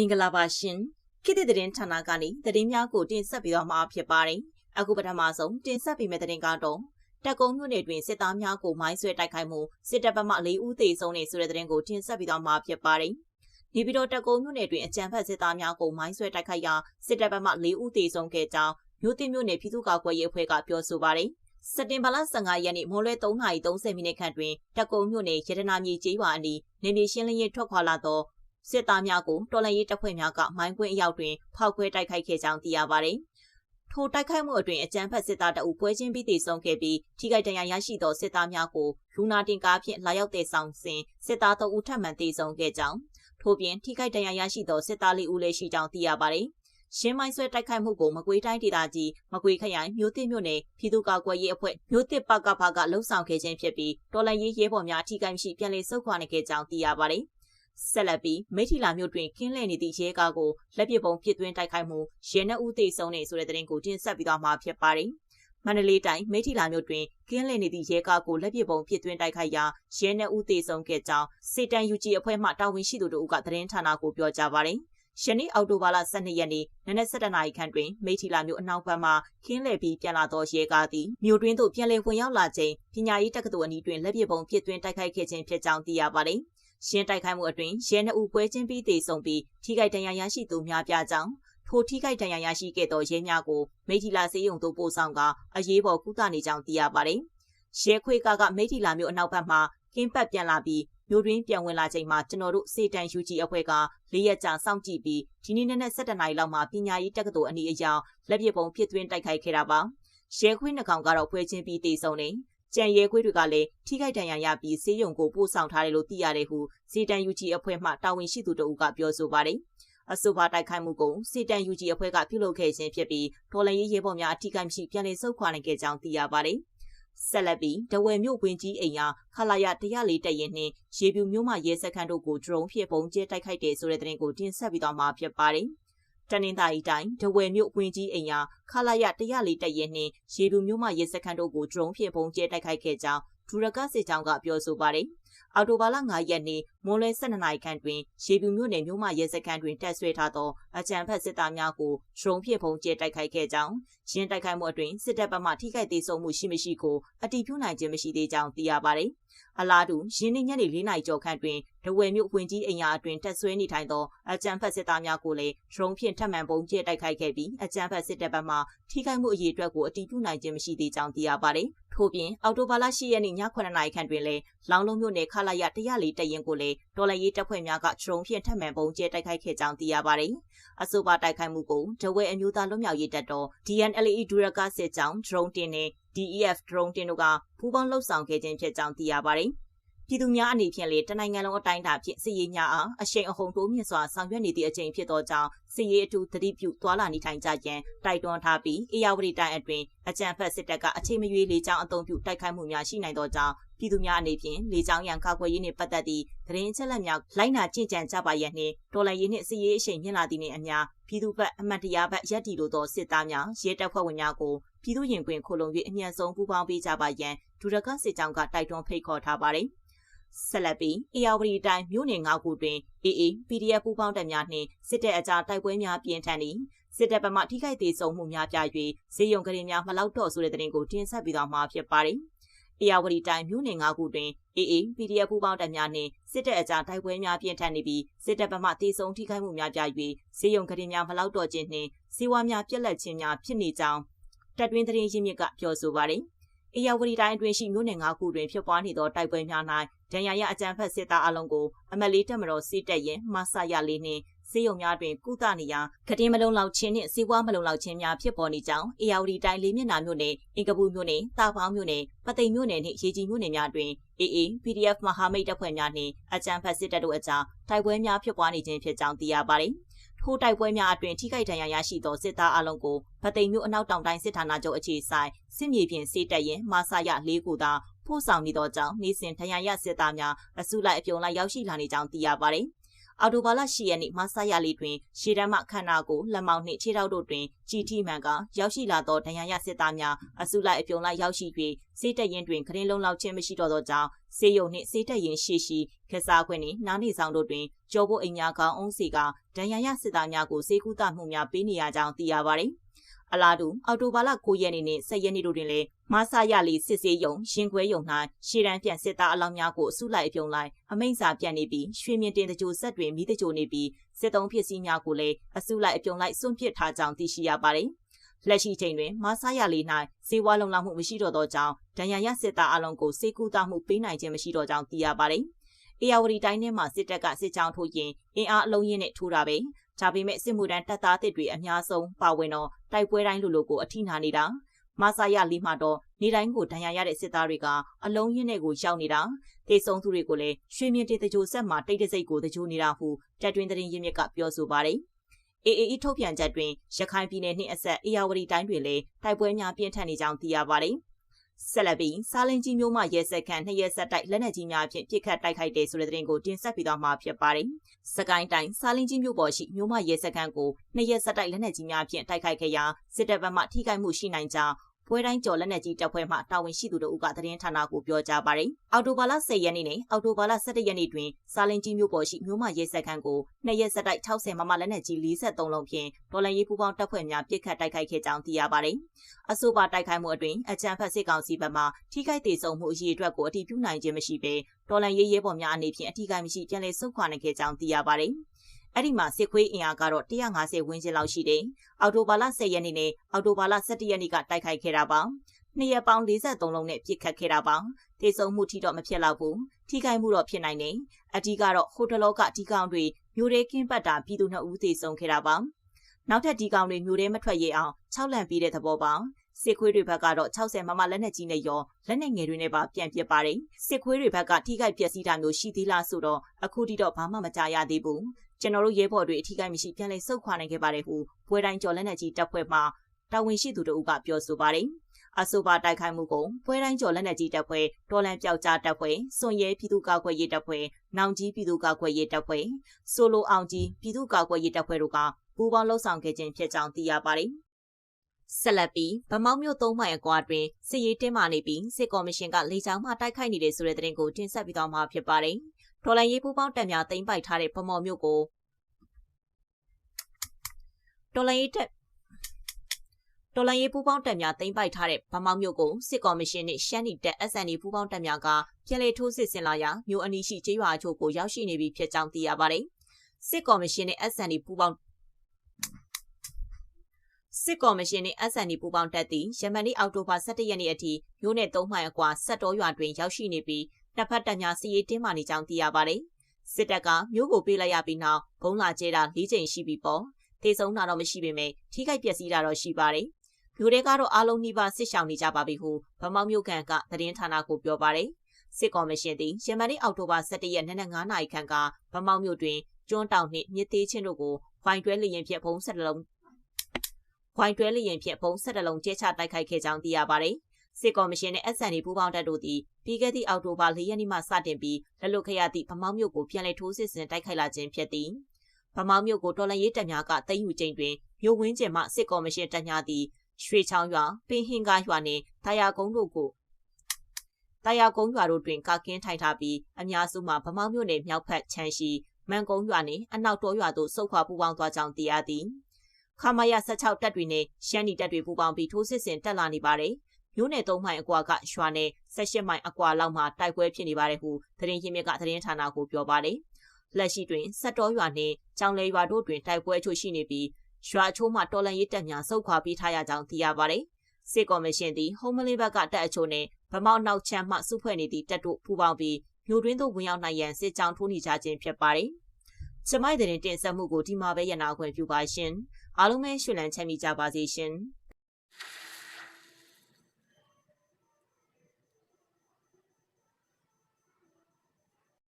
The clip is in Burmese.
င်္ဂလာပါရှင်ခေတ်သစ်သတင်းဌာနကနေသတင်းများကိုတင်ဆက်ပေးတော့မှာဖြစ်ပါတယ်အခုပထမဆုံးတင်ဆက်ပေးမယ့်သတင်းကတော့တက်ကုန်းမြို့နယ်တွင်စစ်သားများကိုမိုင်းဆွဲတိုက်ခိုက်မှုစစ်တပ်ဘက်မှ၄ဦးသေဆုံးနေဆိုတဲ့သတင်းကိုတင်ဆက်ပေးတော့မှာဖြစ်ပါတယ်ဒီပြီးတော့တက်ကုန်းမြို့နယ်တွင်အကြံဖက်စစ်သားများကိုမိုင်းဆွဲတိုက်ခိုက်ရာစစ်တပ်ဘက်မှ၄ဦးသေဆုံးခဲ့ကြောင်းမြို့တင်မြို့နယ်ပြည်သူ့ကာကွယ်ရေးအဖွဲ့ကပြောဆိုပါတယ်စက်တင်ဘာလ15ရက်နေ့မိုးလွဲ3:30မိနစ်ခန့်တွင်တက်ကုန်းမြို့နယ်ရတနာမြေကျေးရွာအနီးနေမြေရှင်းလင်းရေးထွက်ခွာလာသော စစ်သားများကိုတော်လှန်ရေးတပ်ဖွဲ့များကမိုင်းကွင်းအရောက်တွင်ဖောက်ခွဲတိုက်ခိုက်ခဲ့ကြောင်းသိရပါတယ်။ထိုတိုက်ခိုက်မှုအတွင်းအကြမ်းဖက်စစ်သားတအုပ်ပွဲချင်းပြီးတည်ဆုံခဲ့ပြီးထိခိုက်ဒဏ်ရာရရှိသောစစ်သားများကိုလူနာတင်ကားဖြင့်လာရောက်တဲ့ဆောင်စဉ်စစ်သားတအုပ်ထပ်မံတည်ဆုံခဲ့ကြောင်းထို့ပြင်ထိခိုက်ဒဏ်ရာရရှိသောစစ်သားလေးဦးလည်းရှိကြောင်းသိရပါတယ်။ရှင်းမိုင်းဆွဲတိုက်ခိုက်မှုကိုမကွေးတိုင်းဒေသကြီးမကွေးခရိုင်မြို့တစ်မြို့နယ်ပြည်သူ့ကာကွယ်ရေးအဖွဲ့မြို့တစ်ပကဖကလှုပ်ဆောင်ခဲ့ခြင်းဖြစ်ပြီးတော်လှန်ရေးရဲဘော်များထိခိုက်ရှိပြန်လည်ဆုတ်ခွာနေခဲ့ကြောင်းသိရပါတယ်။ ဆက်လက်ပြီးမိထီလာမြို့တွင်ကင်းလှည့်နေသည့်ရဲကားကိုလက်ပစ်ပုံပစ်သွင်းတိုက်ခိုက်မှုရဲနှဦးသေဆုံးနေဆိုတဲ့သတင်းကိုတင်ဆက်ပြီးသွားမှာဖြစ်ပါတယ်။မန္တလေးတိုင်းမိထီလာမြို့တွင်ကင်းလှည့်နေသည့်ရဲကားကိုလက်ပစ်ပုံပစ်သွင်းတိုက်ခိုက်ရာရဲနှဦးသေဆုံးခဲ့ကြောင်းစေတန်ယူဂျီအဖွဲ့မှတာဝန်ရှိသူတို့ကသတင်းဌာနကိုပြောကြားပါတယ်။ယနေ့အောက်တိုဘာလ12ရက်နေ့နနက်7:00နာရီခန့်တွင်မိထီလာမြို့အနောက်ဘက်မှခင်းလည်ပြီးပြန်လာသောရဲကားသည်မြို့တွင်းသို့ပြန်လည်ဝင်ရောက်လာချိန်ပညာရေးတက္ကသိုလ်အနီးတွင်လက်ပစ်ပုံပစ်သွင်းတိုက်ခိုက်ခဲ့ခြင်းဖြစ်ကြောင်းသိရပါတယ်။ ရှင်းတိုက်ခိုက်မှုအတွင်းရဲနှုပ်ပွဲချင်းပြီးတည်ဆုံပြီးထိခိုက်ဒဏ်ရာရရှိသူများပြကြောင်းထိုထိခိုက်ဒဏ်ရာရရှိခဲ့သောရဲများကိုမိထီလာစေယုံသို့ပို့ဆောင်ကအရေးပေါ်ကုသနေကြောင်းသိရပါတယ်။ရဲခွေကကမိထီလာမြို့အနောက်ဘက်မှကင်းပတ်ပြန်လာပြီးမြို့တွင်းပြန်ဝင်လာချိန်မှာကျွန်တော်တို့စေတန်ယူဂျီအဖွဲ့ကလေးရက်ကြာစောင့်ကြည့်ပြီးဒီနေ့နေ့7နာရီလောက်မှာပညာရေးတက္ကသိုလ်အနီးအရောက်လက်ပစ်ပုံဖြစ်သွင်းတိုက်ခိုက်ခဲ့တာပါ။ရဲခွေးနှကောင်ကတော့ဖွဲချင်းပြီးတည်ဆုံနေ ကြံရဲခွေးတွေကလည်းထိခိုက်ဒဏ်ရာရပြီးဆေးရုံကိုပို့ဆောင်ထားတယ်လို့သိရတယ်ဟုစီတန်ယူဂျီအဖွဲ့မှတာဝန်ရှိသူတို့ကပြောဆိုပါတယ်။အဆိုပါတိုက်ခိုက်မှုကိုစီတန်ယူဂျီအဖွဲ့ကပြုလုပ်ခဲ့ခြင်းဖြစ်ပြီးဒေါ်လာရေးရဲဘော်များအထိကိမရှိပြန်လည်ဆုတ်ခွာနိုင်ခဲ့ကြောင်းသိရပါတယ်။ဆက်လက်ပြီးဒဝယ်မြို့ဝင်ကြီးအိမ်ယာခလာရ104တရင်နှင့်ရေပြူမြို့မှရဲစခန်းတို့ကိုဒရုန်းဖြင့်ပုံကျဲတိုက်ခိုက်တဲ့ဆိုတဲ့သတင်းကိုတင်ဆက်ပြီးတော့မှာဖြစ်ပါတယ်။ တနင်္သာရီတိုင်းဒဝယ်မြို့ဝင်ကြီးအိမ်ယာခလာရ104တရဲနှင့်ရေလူမျိုးမှရဲစခန်းတို့ကိုဒရုန်းဖြင့်ပုံကျဲတိုက်ခိုက်ခဲ့ကြောင်းဒူရကစစ်ကြောင်းကပြောဆိုပါတယ်။အော်တိုဘာလ9ရက်နေ့မွန်လွဲ12နာရီခန့်တွင်ရေပြူမြို့နယ်မြို့မရဲစခန်းတွင်တပ်ဆွဲထားသောအကြံဖက်စစ်သားများကိုဒရုန်းဖြင့်ပုံကျဲတိုက်ခိုက်ခဲ့ကြောင်းရင်းတိုက်ခိုက်မှုအတွင်စစ်တပ်ဘက်မှထိခိုက်သေးဆုံးမှုရှိမရှိကိုအတည်ပြုနိုင်ခြင်းမရှိသေးကြောင်းသိရပါတယ်။အလားတူရင်းနှီးညနေ၄နာရီကျော်ခန့်တွင်ဒဝယ်မြို့ဝင်ကြီးအိမ်ယာအတွင်တက်ဆွဲနေထိုင်သောအကြံဖက်စစ်သားများကိုလည်းဒရုန်းဖြင့်ထပ်မံပုံကျဲတိုက်ခိုက်ခဲ့ပြီးအကြံဖက်စစ်တပ်ဘက်မှထိခိုက်မှုအရေးအတွက်ကိုအတည်ပြုနိုင်ခြင်းမရှိသေးကြောင်းသိရပါတယ်။ထို့ပြင်အော်တိုဘာလ10ရက်နေ့ည9နာရီခန့်တွင်လည်းလောင်လုံးမြို့နယ်ခလာရ104တရင်ကိုလည်းဒေါ်လာရေးတပ်ဖွဲ့များကဒရုန်းဖြင့်ထပ်မံပုံကျဲတိုက်ခိုက်ခဲ့ကြောင်းသိရပါတယ်။အဆိုပါတိုက်ခိုက်မှုကိုဒဝဲအမျိုးသားလွတ်မြောက်ရေးတပ်တော် DNLA ဒူရကာစစ်ကြောင်းဒရုန်းတင်နဲ့ DEF drone တင်တို့ကပူးပေါင်းလှုပ်ဆောင်ခဲ့ခြင်းဖြစ်ကြောင်းသိရပါတယ်။ပြည်သူများအနေဖြင့်လေတနိုင်ငံလုံးအတိုင်းအတာဖြင့်စစ်ရေးများအားအရှိန်အဟုန်တိုးမြင့်စွာဆောင်ရွက်နေသည့်အချိန်ဖြစ်သောကြောင့်စစ်ရေးအထူးသတိပြုသွာလာနေထိုင်ကြရန်တိုက်တွန်းထားပြီးအေယာဝတီတိုင်းအတွင်းအကြံဖက်စစ်တပ်ကအချိန်မရွေးလေကြောင်းအုံပြုတိုက်ခိုက်မှုများရှိနိုင်သောကြောင့် ပြည်သူများအနေဖြင့်လေကြောင်းရန်ကာကွယ်ရေးနှင့်ပတ်သက်သည့်သတင်းအချက်အလက်များလိုက်နာကြင်ကြံကြပါရန်နှင့်တော်လှန်ရေးနှင့်စစ်ရေးအရှိန်မြင့်လာသည့်နှင့်အမျှပြည်သူဘက်အမှန်တရားဘက်ရပ်တည်လိုသောစစ်သားများရဲတပ်ဖွဲ့ဝင်များကိုပြည်သူရင်ခွင်ခိုလုံ၍အမြန်ဆုံးပူးပေါင်းပေးကြပါရန်ဒူရကစစ်ကြောင်းကတိုက်တွန်းဖိတ်ခေါ်ထားပါတယ်။ဆက်လက်ပြီးအေယာဝတီတိုင်းမြို့နယ်၅ခုတွင် AA PDF ပူးပေါင်းတပ်များနှင့်စစ်တပ်အကြားတိုက်ပွဲများပြင်းထန်နေစစ်တပ်ဗမာထိခိုက်သေးဆုံးမှုများပြ၍ဈေးရုံကလေးများမလောက်တော့ဆိုတဲ့တဲ့တင်ကိုတင်ဆက်ပြီးတော့မှာဖြစ်ပါတယ်။ အေယာဝတီတိုင်းမြို့နယ်၅ခုတွင် AA PDF ပူးပေါင်းတပ်များနှင့်စစ်တပ်အကြားတိုက်ပွဲများပြင်းထန်နေပြီးစစ်တပ်ဗမာတေဆုံးထိခိုက်မှုများပြ၍ဈေးရုံကလေးများမလောက်တော့ခြင်းနှင့်စီးဝါများပြက်လက်ခြင်းများဖြစ်နေကြောင်းတပ်တွင်းသတင်းရင်းမြစ်ကပြောဆိုပါတယ်။အေယာဝတီတိုင်းအတွင်းရှိမြို့နယ်၅ခုတွင်ဖြစ်ပွားနေသောတိုက်ပွဲများ၌ဒဏ်ရာရအကြမ်းဖက်စစ်သားအလုံးကိုအမလေးတက်မတော်စစ်တပ်ရင်မဆရလေးနှင့် စေယုံများတွင်ကုသနေရာကတိမလုံလောက်ခြင်းနှင့်စေဝါမလုံလောက်ခြင်းများဖြစ်ပေါ်နေကြောင်းအေယာဝတီတိုင်းလေးမျက်နှာမြို့နယ်အင်ကပူမြို့နယ်တာဖောင်းမြို့နယ်ပသိမ်မြို့နယ်နှင့်ရေကြီးမြို့နယ်များတွင် AA PDF မဟာမိတ်တပ်ဖွဲ့များနှင့်အကြမ်းဖက်စစ်တပ်တို့အကြားတိုက်ပွဲများဖြစ်ပွားနေခြင်းဖြစ်ကြောင်းသိရပါသည်ထိုးတိုက်ပွဲများအတွင်ထိခိုက်ဒဏ်ရာရရှိသောစစ်သားအလုံးကိုဗသိမ်မြို့အနောက်တောင်တိုင်းစစ်ဌာနချုပ်အခြေဆိုင်စစ်မြေပြင်စစ်တပ်ရင်မာဆာရ၄ခုသာပို့ဆောင်နေသောကြောင့်နေစဉ်ဒဏ်ရာရစစ်သားများအစုလိုက်အပြုံလိုက်ရောက်ရှိလာနေကြောင်းသိရပါတယ်။ အော်တိုဘာလ10ရက်နေ့မဆာရလီတွင်ရှေ့တန်းမှခန္ဓာကိုယ်လက်မောင်းနှင့်ခြေထောက်တို့တွင်ကြီးထိမှန်ကရောက်ရှိလာသောဒဏ်ရာရစစ်သားများအစုလိုက်အပြုံလိုက်ရောက်ရှိ၍စေးတက်ရင်တွင်ခရင်လုံးလောက်ခြင်းမရှိတော့သောကြောင့်စေယုံနှင့်စေးတက်ရင်ရှိရှိခစားခွင့်နှင့်နားနေဆောင်တို့တွင်ကြောဖို့အိမ်များကောင်းအောင်စီကဒဏ်ရာရစစ်သားများကိုစေကူတာမှုများပေးနေရကြောင်းသိရပါသည် အလားတူအော်တိုဘာလ9ရက်နေ့နှင့်10ရက်နေ့တို့တွင်လည်းမဆာရလီစစ်စေးရုံရှင်ခွဲရုံ၌ရှေ့တန်းပြန်စစ်သားအလောင်းများကိုအစုလိုက်အပြုံလိုက်အမိန့်စာပြတ်နေပြီးရွှေမြင့်တင်တကြိုဆက်တွင်မိတကြိုနေပြီးစစ်တုံးဖြစ်စည်းများကိုလည်းအစုလိုက်အပြုံလိုက်စွန့်ပစ်ထားကြောင်းသိရှိရပါတယ်။လက်ရှိချိန်တွင်မဆာရလီ၌စေဝါလုံလောက်မှုမရှိတော့သောကြောင့်ဒဏ်ရာရစစ်သားအလုံးကိုစေကူတာမှုပေးနိုင်ခြင်းမရှိတော့ကြောင်းသိရပါတယ်။အေယာဝတီတိုင်းထဲမှာစစ်တပ်ကစစ်ကြောင်းထိုးရင်အင်အားအလုံးရင်းနဲ့ထိုးတာပဲ ဒါပေမဲ့စစ်မှုထမ်းတပ်သားတစ်တွေအများဆုံးပါဝင်တော့တိုက်ပွဲတိုင်းလိုလိုကိုအထိနာနေတာမဆာရလီမှာတော့နေတိုင်းကိုဒဏ်ရာရတဲ့စစ်သားတွေကအလုံးရင်းနဲ့ကိုရောက်နေတာတေဆုံးသူတွေကိုလည်းရွှေမြင့်တေတကြိုဆက်မှာတိတ်တစိတ်ကိုတကြိုနေတာဟုတက်တွင်သတင်းရင်းမြစ်ကပြောဆိုပါတယ်အေအေအီထုတ်ပြန်ချက်တွင်ရခိုင်ပြည်နယ်နှင့်အဆက်အေယာဝတီတိုင်းတွင်လည်းတိုက်ပွဲများပြင်းထန်နေကြောင်းသိရပါတယ်။ ဆက်လက်ပြီးစားလင်းကြီးမျိုးမှရဲစက်ခန့်နှစ်ရက်ဆက်တိုက်လက်နက်ကြီးများဖြင့်ပြစ်ခတ်တိုက်ခိုက်တဲ့ဆိုတဲ့သတင်းကိုတင်ဆက်ပေးသွားမှာဖြစ်ပါတယ်။စကိုင်းတိုင်းစားလင်းကြီးမျိုးပေါ်ရှိမျိုးမှရဲစက်ခန့်ကိုနှစ်ရက်ဆက်တိုက်လက်နက်ကြီးများဖြင့်တိုက်ခိုက်ခဲ့ရာစစ်တပ်ဘက်မှထိခိုက်မှုရှိနိုင်ကြောင်း ပွဲတိုင်းကျော်လက်နက်ကြီးတပ်ဖွဲ့မှတာဝန်ရှိသူတို့ကသတင်းဌာနကိုပြောကြားပါတယ်။အော်တိုဘာလ10ရက်နေ့နဲ့အော်တိုဘာလ17ရက်နေ့တွင်စာလင်ကြီးမြို့ပေါ်ရှိမြို့မရဲစက်ခန်းကိုနှစ်ရက်ဆက်တိုက်60မမလက်နက်ကြီး43လုံးဖြင့်ဒေါ်လာရေးပူပေါင်းတပ်ဖွဲ့များပစ်ခတ်တိုက်ခိုက်ခဲ့ကြောင်းသိရပါတယ်။အဆိုပါတိုက်ခိုက်မှုအတွင်းအကြမ်းဖက်စစ်ကောင်စီဘက်မှထိခိုက်ဒေဆုံးမှုအရေးအတွက်ကိုအတည်ပြုနိုင်ခြင်းမရှိဘဲဒေါ်လာရေးရဲဘော်များအနေဖြင့်အထီးကိုင်းမရှိပြန်လည်ဆုတ်ခွာနိုင်ခဲ့ကြောင်းသိရပါတယ်။ အဲ့ဒီမှာစစ်ခွေးအင်အားကတော့150ဝန်းကျင်လောက်ရှိတယ်။အော်တိုဘာလ10ရက်နေ့နဲ့အော်တိုဘာလ17ရက်နေ့ကတိုက်ခိုက်ခဲ့တာပါ။နှစ်ရက်ပေါင်း43လုံးနဲ့ပြစ်ခတ်ခဲ့တာပါ။ဒေဆုံးမှုထိတော့မဖြစ်တော့ဘူး။ထိခိုက်မှုတော့ဖြစ်နိုင်တယ်။အဓိကတော့ဟိုတလောကဒီကောင်တွေမျိုးရဲကင်းပတ်တာပြည်သူနှစ်ဦးသေဆုံးခဲ့တာပါ။နောက်ထပ်ဒီကောင်တွေမျိုးရဲမထွက်ရအောင်၆လန့်ပြီးတဲ့သဘောပါ။ စစ်ခွေးတွေဘက်ကတော့60မမလက်နက်ကြီးနဲ့ရောလက်နက်ငယ်တွေနဲ့ပါပြန်ပစ်ပါတယ်စစ်ခွေးတွေဘက်ကထိခိုက်ပျက်စီးတာမျိုးရှိသေးလားဆိုတော့အခုထိတော့ဘာမှမကြားရသေးဘူးကျွန်တော်တို့ရဲဘော်တွေအထီးကိုင်းမရှိပြန်လည်ဆုတ်ခွာနိုင်ခဲ့ပါတယ်ဟုပွဲတိုင်းကျော်လက်နက်ကြီးတပ်ဖွဲ့မှတာဝန်ရှိသူတို့ကပြောဆိုပါတယ်အဆိုပါတိုက်ခိုက်မှုကိုပွဲတိုင်းကျော်လက်နက်ကြီးတပ်ဖွဲ့တော်လန်ပြောက်ကြားတပ်ဖွဲ့စွန်ရဲပြည်သူ့ကာကွယ်ရေးတပ်ဖွဲ့နောင်ကြီးပြည်သူ့ကာကွယ်ရေးတပ်ဖွဲ့ဆိုလိုအောင်ကြီးပြည်သူ့ကာကွယ်ရေးတပ်ဖွဲ့တို့ကပူးပေါင်းလှုပ်ဆောင်ခဲ့ခြင်းဖြစ်ကြောင်းသိရပါတယ် ဆက်လက်ပြီးဗမောက်မြို့သုံးမိုင်အကွာတွင်စစ်ရေးတင်းမာနေပြီးစစ်ကော်မရှင်ကလေကြောင်းမှတိုက်ခိုက်နေတဲ့ဆိုတဲ့သတင်းကိုတင်ဆက်ပြီးတော့မှာဖြစ်ပါတယ်။ဒေါ်လာရေးပူပေါင်းတက်များတင်ပိုက်ထားတဲ့ဗမော်မြို့ကိုဒေါ်လာရေးတက်ဒေါ်လာရေးပူပေါင်းတက်များတင်ပိုက်ထားတဲ့ဗမောက်မြို့ကိုစစ်ကော်မရှင်နှင့်ရှမ်းနီတက် SND ပူပေါင်းတက်များကပြည်လေထိုးစစ်ဆင်လာရာမြို့အနီးရှိကျေးရွာအချို့ကိုရောက်ရှိနေပြီဖြစ်ကြောင်းသိရပါတယ်။စစ်ကော်မရှင်နှင့် SND ပူပေါင်း စစ်ကော်မရှင်နှင့် SND ပူပေါင်းတက်သည့်ယမန်နေ့ အောက်တိုဘာ17ရက်နေ့အထိ မြို့နယ်3မိုင်အကွာဆက်တော်ရွာတွင် ရောက်ရှိနေပြီး နှစ်ဖက်တပ်များစီရေးတင်းမာနေကြောင်း သိရပါတယ်။စစ်တပ်က မြို့ကို ပေးလိုက်ရပြီးနောက်ဘုံလာကျဲတာ၄ချိန်ရှိပြီပေါ့။သေဆုံးတာတော့ မရှိပေမဲ့ ထိခိုက်ပျက်စီးတာတော့ ရှိပါတယ်။မြို့တွေကတော့ အားလုံးနှိပါစစ်ရှောင်နေကြပါပြီဟုဗမောက်မြို့ကန်ကသတင်းဌာနကို ပြောပါတယ်။စစ်ကော်မရှင်သည်ရမန်နေ့ အောက်တိုဘာ17ရက်နေ့နက်9နာရီခန့်ကဗမောက်မြို့တွင် ကျွန်းတောင်နှင့် မြစ်သေးချင်းတို့ကိုခွိုင်တွဲလျင်ဖြင့်ဘုံဆက်တလုံး ခွိုင်တွဲလျင်ဖြင့်ဘုံဆက်တလုံးကျဲချတိုက်ခိုက်ခဲ့ကြောင်းသိရပါတယ်။စစ်ကော်မရှင်နဲ့ SND ပူးပေါင်းတပ်တို့သည်ပြီးခဲ့သည့်အောက်တိုဘာ၄ရက်နေ့မှစတင်ပြီးလက်လွတ်ခရသည့်ဗမောက်မြို့ကိုပြန်လည်ထိုးစစ်ဆင်တိုက်ခိုက်လာခြင်းဖြစ်သည်။ဗမောက်မြို့ကိုတော်လန်ရေးတပ်များကသိမ်းယူခြင်းတွင်မြို့ဝင်းကျင်မှစစ်ကော်မရှင်တပ်များသည်ရွှေချောင်းရွာပင်ဟင်ကားရွာနှင့်တာယာကုန်းတို့ကိုတာယာကုန်းရွာတို့တွင်ကာကင်းထိုင်ထားပြီးအများစုမှာဗမောက်မြို့နယ်မြောက်ဖက်ချမ်းရှိမန်ကုန်းရွာနှင့်အနောက်တော်ရွာသို့စုခွာပူးပေါင်းသွားကြောင်းသိရသည်။ ခမာယာ16တပ်တွေနဲ့ရှမ်းနီတပ်တွေပူးပေါင်းပြီးထိုးစစ်ဆင်တက်လာနေပါတယ်။မြို့နယ်၃မိုင်အကွာကရွာနယ်၁၈မိုင်အကွာလောက်မှာတိုက်ပွဲဖြစ်နေပါတယ်ဟုသတင်းရင်းမြစ်ကသတင်းဌာနကိုပြောပါတယ်။လက်ရှိတွင်စက်တော်ရွာနှင့်ကြောင်လေရွာတို့တွင်တိုက်ပွဲချို့ရှိနေပြီးရွာချိုးမှတော်လန်ရေးတပ်များစုခွာပြီးထားရကြောင်းသိရပါတယ်။စစ်ကော်မရှင်သည်ဟုံးမလေးဘက်ကတပ်အချို့နဲ့ဗမောက်နောက်ချမ်းမှစုဖွဲ့နေသည့်တပ်တို့ပူးပေါင်းပြီးမြို့တွင်းသို့ဝင်ရောက်နိုင်ရန်စစ်ကြောင်းထိုးနေကြခြင်းဖြစ်ပါတယ်။ကျမိုက်တဲ့တင်ဆက်မှုကိုဒီမှာပဲရနာခွင့်ပြုပါရှင်။ အားလုံးပဲရှင်လန်းချမ်းမြေကြပါစေရှင်။